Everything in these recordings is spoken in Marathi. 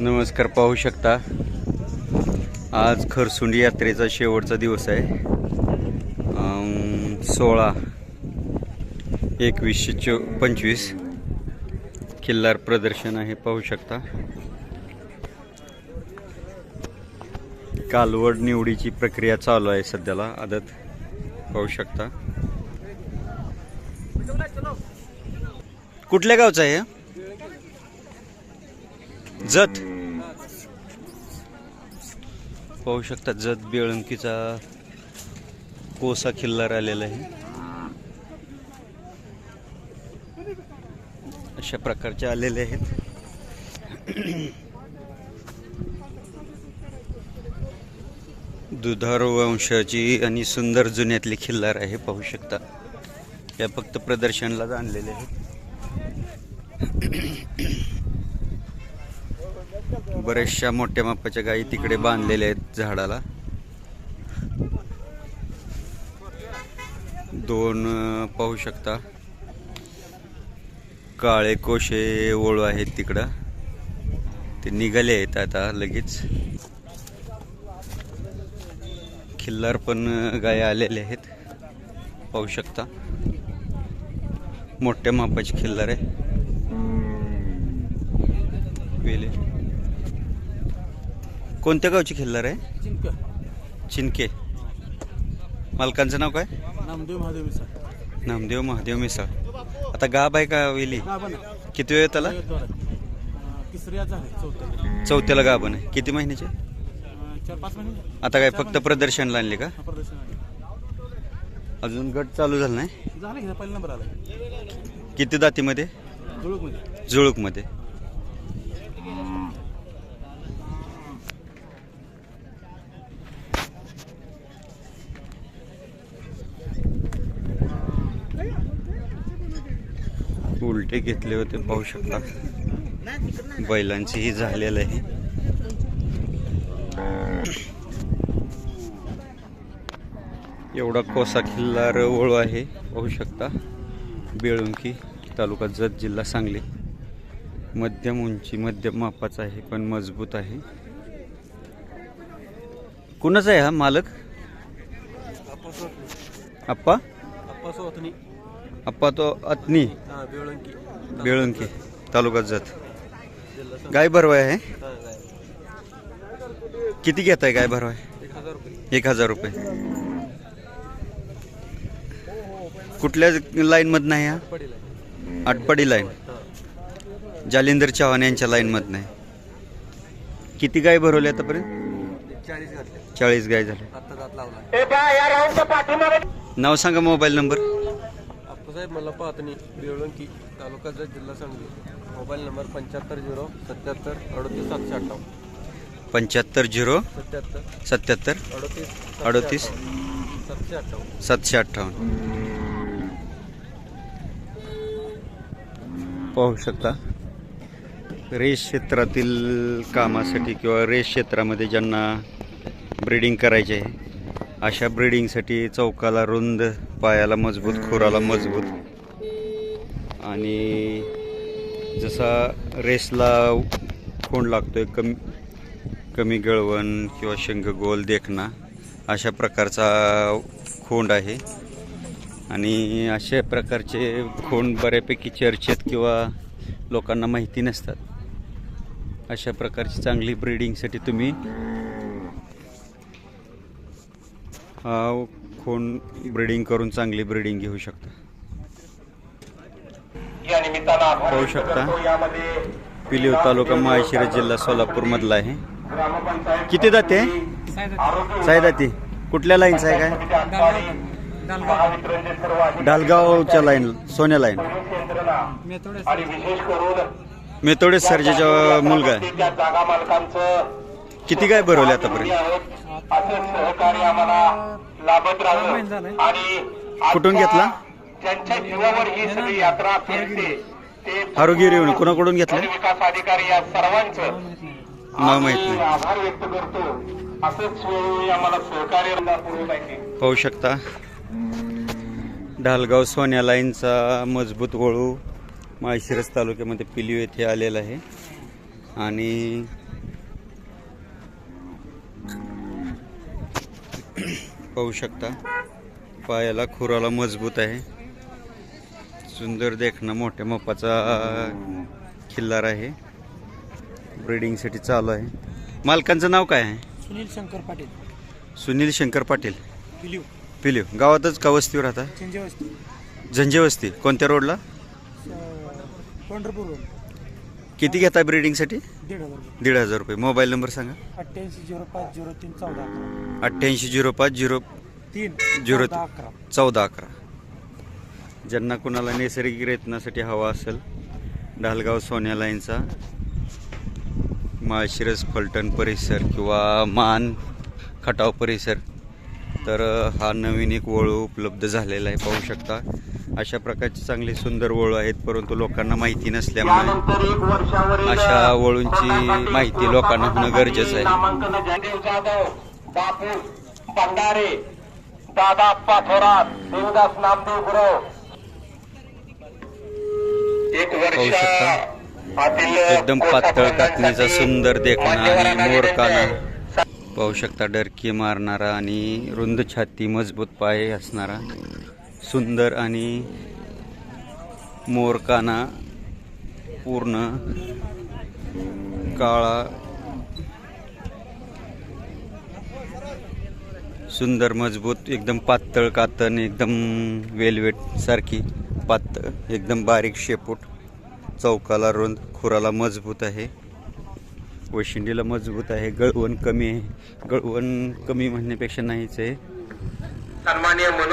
नमस्कार पाहू शकता. आज खरसुंडी यात्रेचा शेवटचा दिवस आहे. सोळा एकवीसशे चो पंचवीस किल्लार प्रदर्शन आहे पाहू शकता. कालवड निवडीची प्रक्रिया चालू आहे सध्याला आदत. पाहू शकता. कुठल्या गावचं आहे जत. पाहू शकता जत बेळंकीचा कोसा खिल्लार आलेला आहे. अशा प्रकारचे आलेले आहेत. दुधारू वंशाची आणि सुंदर जुन्यातली खिल्लार आहे पाहू शकता. या फक्त प्रदर्शनलाच आणलेले आहेत. बऱ्याचशा मोठ्या मापाच्या गायी तिकडे बांधलेल्या आहेत झाडाला. दोन पाहू शकता. काळे कोशे ओळू आहेत तिकडं. ते निघाले आहेत आता लगेच. खिल्लार पण गाय आलेले आहेत. पाहू शकता. मोठ्या मापाचे खिल्लार आहे. वेले कोणत्या गावची खिल्लार आहे? चिंक. चिनके मालकांचं नाव काय? नामदेव महादेव मिसळ. नामदेव महादेव मिसाळ. आता गाब आहे का वेली? गाभण किती वेळ त्याला? तिसऱ्या झाले चौथ्या चौथ्याला. गाभण आहे किती महिन्याचे? अं, चार पाच महिने. आता काय फक्त प्रदर्शनला आणले का? हा प्रदर्शन आहे. अजून गट चालू झाला नाही? झालं की पहिला नंबर आला. किती दातीमध्ये जुळूकमध्ये. जुळूकमध्ये. उलटे घेतले होते पाहू शकता. बैलांचीही झालेलं आहे. एवढा कोसा खिल्लार ओळू आहे पाहू शकता. बेळुंकी तालुका जत जिल्हा सांगली. मध्यम उंची मध्यम मापाचा आहे पण मजबूत आहे. कुणाचा आहे हा मालक? आप्पा अप्पा तो अतनी हा बेळंकी बेळुंकी तालुका जत गाय भरवाय आहे हा किती घेत आहे गाय भरवाय एक हजार रुपये कुठल्या लाईन मधनं आहे हा. आटपाडी लाईन. जालिंदर चव्हाण यांच्या लाईन मधनं आहे किती गाय भरवल्या आतापर्यंत चाळीस गाय झाले नाव सांगा मोबाईल नंबर आप्पासाहेब मला पाहतनी बेळंकी तालुका जत जिल्हा सांगली. मोबाईल नंबर पंच्याहत्तर झिरो सत्याहत्तर अडतीस सातशे अठ्ठावन्न. पंच्याहत्तर झिरो सत्याहत्तर. सत्याहत्तर अडतीस सातशे अडतीस अठ्ठावन्न. सातशे अठ्ठावन्न. सातशे अठ्ठावन्न. पाहू शकता. रेस क्षेत्रातील कामासाठी किंवा रेस क्षेत्रामध्ये ज्यांना ब्रीडिंग करायचे आहे अशा ब्रीडिंगसाठी चौकाला रुंद पायाला मजबूत खुराला मजबूत आणि जसा रेसला खोंड आहे कमी कमी गळवण किंवा शेंग गोल देखणा अशा प्रकारचा खोंड आहे. आणि अशा प्रकारचे खोंड बऱ्यापैकी चर्चेत किंवा लोकांना माहिती नसतात. अशा प्रकारची चांगली ब्रीडिंगसाठी तुम्ही हा खोंड ब्रीडिंग करून चांगली ब्रीडिंग घेऊ शकता या निमित्तानं आभार पाहू शकता. पिलीव तालुका माळशिरा जिल्हा सोलापूर मधला आहे. किती जाते साई जाती कुठल्या लाईनचं आहे काय? समिती डालगावच्या लाईन सोन्या लाईन. पोलीस मेतोडे सरजेचा मुलगा आहे. किती काय भरवले आतापर्यंत? कुठून घेतला? त्यांच्या जीवावर ही सगळी यात्रा फिरते. हारोगिरी येऊन कोणाकडून घेतलं? विकास अधिकारी या सर्वांचं नाव माहीत नाही. आभार व्यक्त करतो. असंच वेळोवेळी आम्हाला सहकार्य पाहू शकता. ढालगाव सोन्या लाईनचा मजबूत वळू माळशिरस तालुक्यामध्ये पिलीव येथे आलेला आहे. आणि पाहू शकता पायाला खुराला मजबूत आहे. सुंदर देखणं मोठ्या मापाचा खिल्लार आहे. ब्रिडिंगसाठी चालू आहे. मालकांचं नाव काय आहे? सुनील शंकर पाटील. सुनील शंकर पाटील. पिलीव पिलीव गावातच का वस्तीवर राहता? वस्ती. झंजे वस्ती. कोणत्या रोडला पंढरपूर रोड किती घेता ब्रिडिंगसाठी दीड हजार रुपये. दीड हजार रुपये. मोबाईल नंबर सांगा. अठ्ठ्याऐंशी झिरो पाच झिरो तीन चौदा अकरा. अठ्ठ्याऐंशी झिरो पाच झिरो तीन झिरो चौदा अकरा. चौदा अकरा. ज्यांना कुणाला नैसर्गिक रेतनासाठी हवा असेल ढालगाव सोन्या लाईनचा माळशिरस फलटण परिसर किंवा मान खटाव परिसर तर हा नवीन एक वळू उपलब्ध झालेला आहे पाहू शकता अशा प्रकारची चांगली सुंदर वळू आहेत परंतु लोकांना माहिती नसल्यामुळे अशा वळूंची माहिती लोकांना होणं गरजेचं आहे. दादा देवदास नामदेव गुरव एकदम पातळ कातणीचा सुंदर देखणा आणि मोरकाना. पाहू शकता डरकी मारणारा आणि रुंद छाती मजबूत पाय असणारा सुंदर आणि मोरकाना पूर्ण काळा सुंदर मजबूत एकदम पातळ कातण एकदम वेलवेट सारखी पातळ एकदम बारीक शेपूट. चौकाला रुंद खुराला मजबूत आहे. वशिंडीला मजबूत आहे. गळवण कमी आहे. गळवण कमी म्हणण्यापेक्षा नाहीच आहे.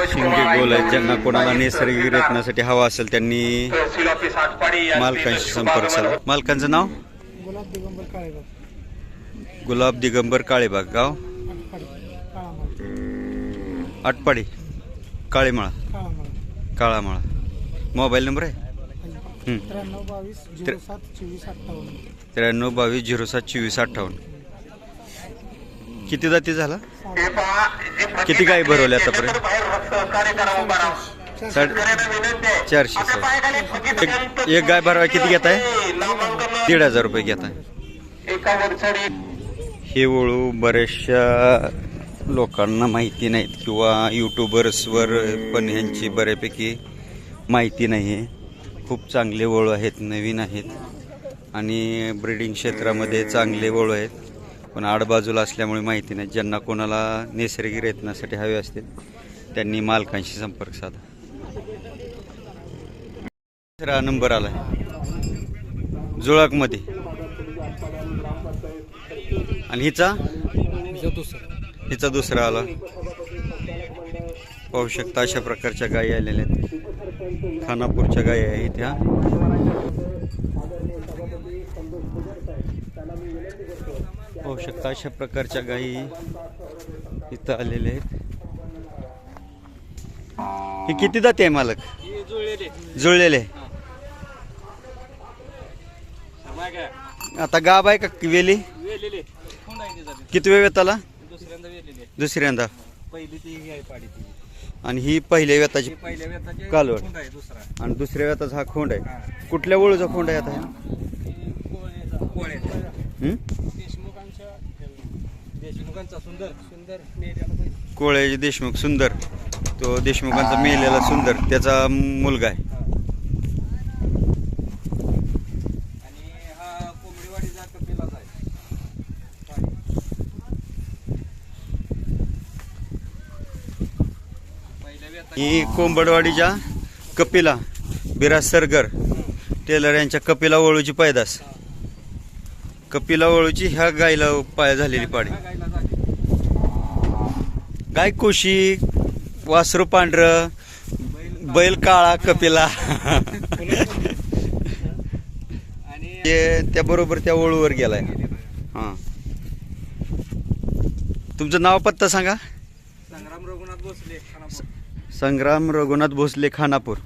शिंगे गोल आहेत. ज्यांना कोणाला नैसर्गिक. रेतनासाठी हवा असेल त्यांनी मालकांशी संपर्क साधा मालकांचं नाव? गुलाब दिगंबर काळेगाव गुलाब दिगंबर काळेबाग गाव? आटपाडी. काळामाळा. काळामाळा. मोबाईल नंबर आहे. त्र्याण्णव बावीस झिरो सात चोवीस अठ्ठावन्न त्र्याण्णव बावीस झिरो सात चोवीस अठ्ठावन्न किती जाती झाला किती गायी भरवल्या आतापर्यंत? आहे. चारशे एक एक गाय भरवा किती घेताय नामांकन दीड हजार रुपये घेताय एका वर्षाने हे वळू बऱ्याचशा लोकांना माहिती नाहीत किंवा यूट्यूबर्सवर पण ह्यांची बऱ्यापैकी माहिती नाही आहे खूप चांगले वळू आहेत नवीन आहेत. आणि ब्रिडिंग क्षेत्रामध्ये चांगले वळू आहेत. पण आडबाजूला असल्यामुळे माहिती नाही. ज्यांना कोणाला नैसर्गिक रेतनासाठी हवे असतील त्यांनी मालकांशी संपर्क साधा. तिसरा नंबर आला जुळाकमध्ये. आणि हिचा? हिचा दुसरा आला. पाहू शकता अशा प्रकारच्या गायी आलेल्या आहेत. खानापूरच्या गायी आहेत ह्या. पाहू शकता अशा प्रकारच्या गायी इथं आलेल्या आहेत. हे किती जाते आहे मालक? जुळलेले. आता गाब आहे का वेली? किती वेळ वेताला? दुसऱ्यांदा दुसऱ्यांदा. पहिली ती आणि ही पहिल्या वेताची पहिल्या वेताचे कालवड. खोंड आहे दुसरा. आणि दुसऱ्या वेताचा हा खोंड आहे. कुठल्या वळूचा खोंड आहे आता? कोळे हं? देशमुखांच्या देशमुखांचा सुंदर. सुंदर नेहऱ्याला पाहिजे. कोळ्याची देशमुख सुंदर. तो देशमुखांचा मेलेला सुंदर. त्याचा मुलगा आहे आणि हा कोंबडीवाडीचा कपिलाच आहे पहिल्या वेता ही कोंबडवाडीच्या कपिला बिराज सरगर. टेलर यांच्या कपिला वळूची पैदास. कपिला वळूची ह्या गायला पाय झालेली पाडी. गाय कोशी वासरू पांढरं बैल काळा कपिला. ते त्याबरोबर त्या ओळूवर गेलाय. हां. तुमचं नाव पत्ता सांगा. संग्राम रघुनाथ भोसले संग्राम रघुनाथ भोसले खानापूर.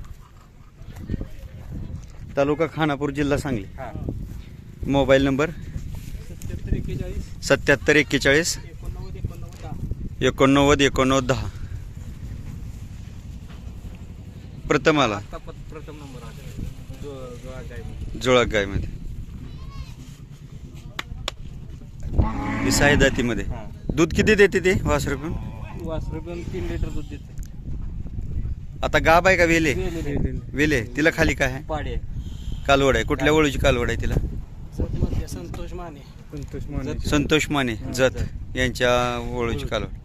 तालुका खानापूर जिल्हा सांगली. हा. Mobile number? सत्याहत्तर एक्केचाळीस. एकोणनव्वद एकोणनव्वद दहा. प्रथम आला प्रथम नंबर जुळक गायमध्ये ही साई दातीमध्ये दूध किती देते ते? वासरू पण वासरे पण तीन लिटर दूध देते. आता गाब आहे का वेले? वेले तिला खाली काय आहे? पाडे. कालवड आहे. कुठल्या वळूची कालवड आहे तिला? संतोष माने. संतोष माने. संतोष माने. जत. यांच्या वळूची कालवड.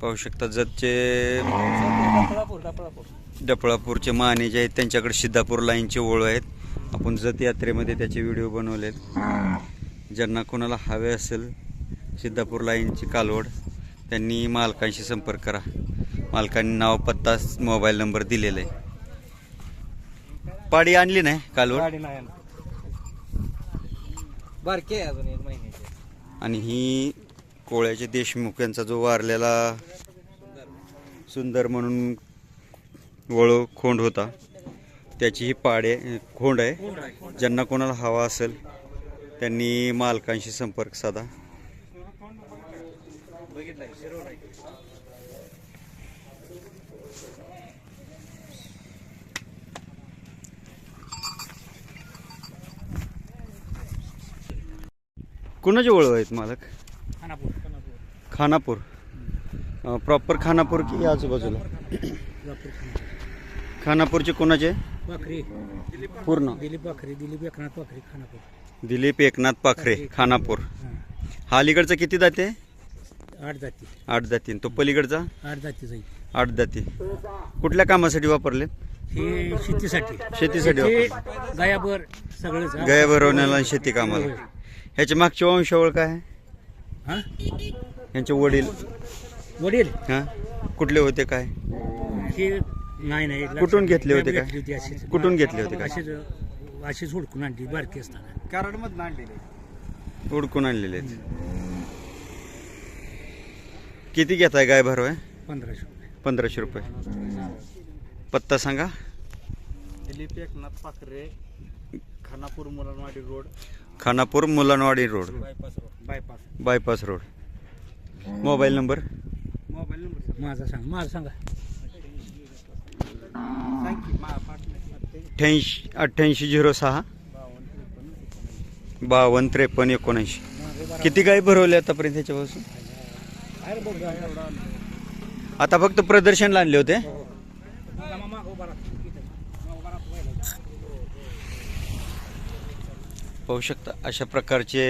पाहू शकता जतचे डपळापूरचे माने जे आहेत त्यांच्याकडे सिद्धापूर लाईनचे ओळ आहेत. आपण जत यात्रेमध्ये त्याचे व्हिडिओ बनवलेत. ज्यांना कोणाला हवे असेल सिद्धापूर लाईनची कालवड त्यांनी मालकांशी संपर्क करा. मालकांनी नाव पत्ता मोबाईल नंबर दिलेला. आहे पाडी आणली नाही कालवड बारके आहे अजून एक महिन्याचे. आणि ही कोळ्याचे देशमुख यांचा जो वारलेला सुंदर म्हणून वळू खोंड होता त्याची ही पाडे खोंड आहे. ज्यांना कोणाला हवा असेल त्यांनी मालकांशी संपर्क साधा. कुणाचे ओळख आहेत मालक? खानापूर प्रॉपर खानापूर. की आजूबाजूला? खानापूरचे कोणाचे? पाखरे. पूर्ण. दिलीप पाखरे दिलीप एकनाथ पाखरे खानापूर. दिलीप एकनाथ पाखरे खानापूर. हा. अलीकडचा किती जाते आठ जाती. आठ जाती. तो पलीकडचा? आठ जाती जाईल आठ जाती. कुठल्या कामासाठी वापरले हे शेतीसाठी. शेतीसाठी हे वापरले गायाबर सगळंच गाय भरवण्याला आणि शेती कामाला. ह्याच्या मागची वंशावळ काय? आहे हा? यांचे वडील. वडील? हा? कुठले होते काय? हे नाही नाही. कुठून घेतले होते काय? भेटली होती अशीच. कुठून घेतले होते काय? अशीच अशीच हुडकून आणली बारकी असताना. उडकून आणलेले. आहेत. किती घेताय गाय भरवाय? पंधराशे रुपये. पंधराशे रुपये. पत्ता सांगा. Dilip Eknath Pakhare Khanapur Mulanwadi road. Khanapur Mulanwadi road. Bypass road bypass bypass road mobile number mobile number माझा सांगा माझा सांगा. अठ्ठ्याऐंशी अठ्ठ्याऐंशी झिरो सहा. बावन्न त्रेपन्न एकोणऐंशी. किती गाय भरवले आतापर्यंत ह्याच्यापासून आता फक्त प्रदर्शनला आणले होते? पाहू शकता अशा प्रकारचे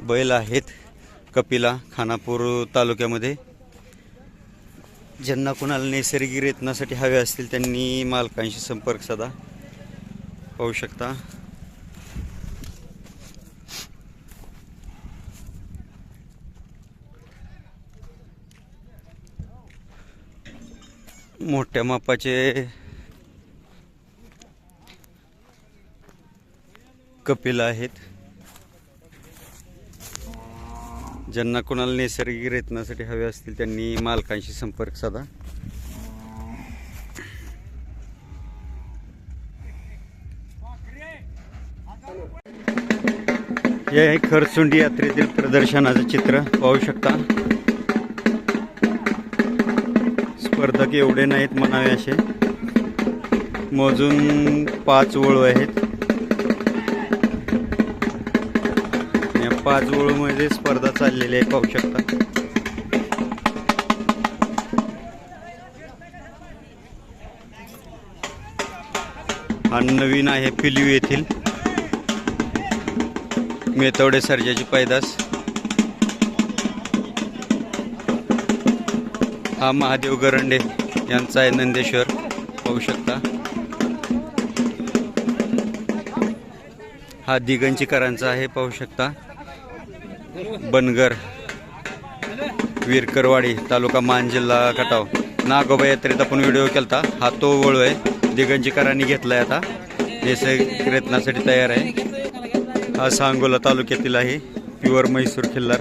बैल आहेत कपिला खानापूर तालुक्यामध्ये. ज्यांना कुणाला नैसर्गिक रेतनासाठी हवे असतील त्यांनी मालकांशी संपर्क साधा. पाहू शकता. मोठ्या मापाचे कपिल आहेत. ज्यांना कोणाला नैसर्गिक रेतनासाठी हवे असतील त्यांनी मालकांशी संपर्क साधा. हे खरसुंडी यात्रेतील प्रदर्शनाचं चित्र. पाहू शकता. स्पर्धक एवढे नाहीत म्हणावे असे. मोजून पाच वळू आहेत. या पाच वळूमध्ये स्पर्धा चाललेली आहे पाहू शकता. हा नवीन आहे पिलीव येथील. मेथवडे सर्जाची पैदास हा महादेव गरंडे यांचा आहे नंदेश्वर. पाहू शकता. हा दिगंचीकरांचा आहे पाहू शकता. बनगर विरकरवाडी तालुका मान जिल्हा खटाव नागोबा यात्रेत आपण व्हिडिओ केलता. हा तो वळू आहे. दिगंचीकरांनी घेतलाय आता. नैसर्गिक प्रयत्नासाठी तयार आहे. हा सांगोला तालुक्यातील आहे. प्युअर म्हैसूर खिल्लार.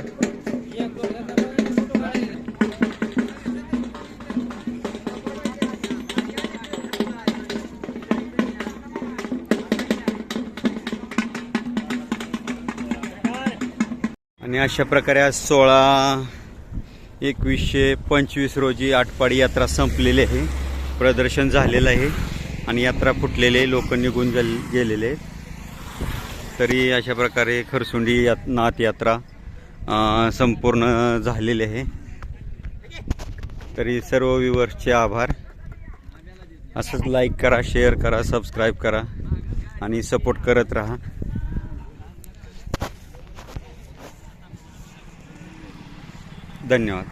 आणि अशा प्रकारे आज सोळा एकवीसशे पंचवीस रोजी आटपाडी यात्रा संपलेली आहे. प्रदर्शन झालेलं आहे आणि यात्रा फुटलेले लोक निघून गेल- गेलेले आहेत. तरी अशा प्रकारे खरसुंडी यात नाथ यात्रा संपूर्ण झालेली आहे. तरी सर्व व्ह्युअर्सचे आभार. असंच लाईक करा शेअर करा सबस्क्राईब करा आणि सपोर्ट करत राहा. धन्यवाद.